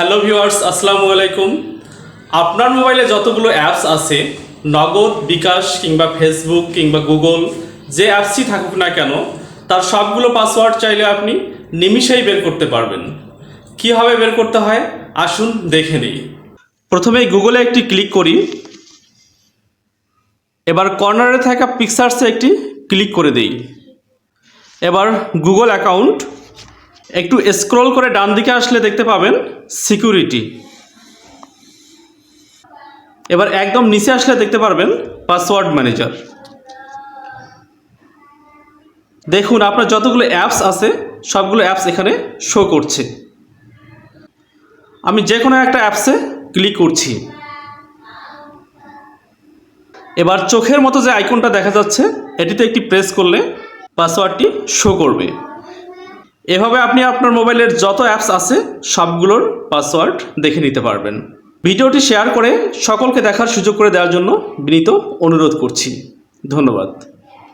Hello viewers আসসালামু আলাইকুম আপনার মোবাইলে যতগুলো অ্যাপস আছে, নগদ, বিকাশ কিংবা ফেসবুক কিংবা গুগল যে অ্যাপসই থাকুক না কেন, তার সবগুলো পাসওয়ার্ড চাইলে আপনি নিমিষেই বের করতে পারবেন। কীভাবে বের করতে হয়? আসুন দেখে নিই। প্রথমে গুগলে একটি ক্লিক করি। এবার কর্নারে থাকা পিকচার্সে একটি ক্লিক করে দেই। এবার গুগল অ্যাকাউন্ট একটু স্ক্রল করে ডান দিকে আসলে দেখতে পাবেন সিকিউরিটি এবার একদম নিচে আসলে দেখতে পারবেন পাসওয়ার্ড ম্যানেজার দেখুন, আপনার যতগুলো অ্যাপস আছে, সবগুলো অ্যাপস এখানে শো করছে। আমি যে কোনো একটা অ্যাপসে ক্লিক করছি। এবার চোখের মতো যে আইকনটা দেখা যাচ্ছে, এটিতে একটি প্রেস করলে পাসওয়ার্ডটি শো করবে। এভাবে আপনি আপনার মোবাইলের যত অ্যাপস আছে, সবগুলোর পাসওয়ার্ড দেখে নিতে পারবেন। ভিডিওটি শেয়ার করে সকলকে দেখার সুযোগ করে দেওয়ার জন্য বিনীত অনুরোধ করছি। ধন্যবাদ।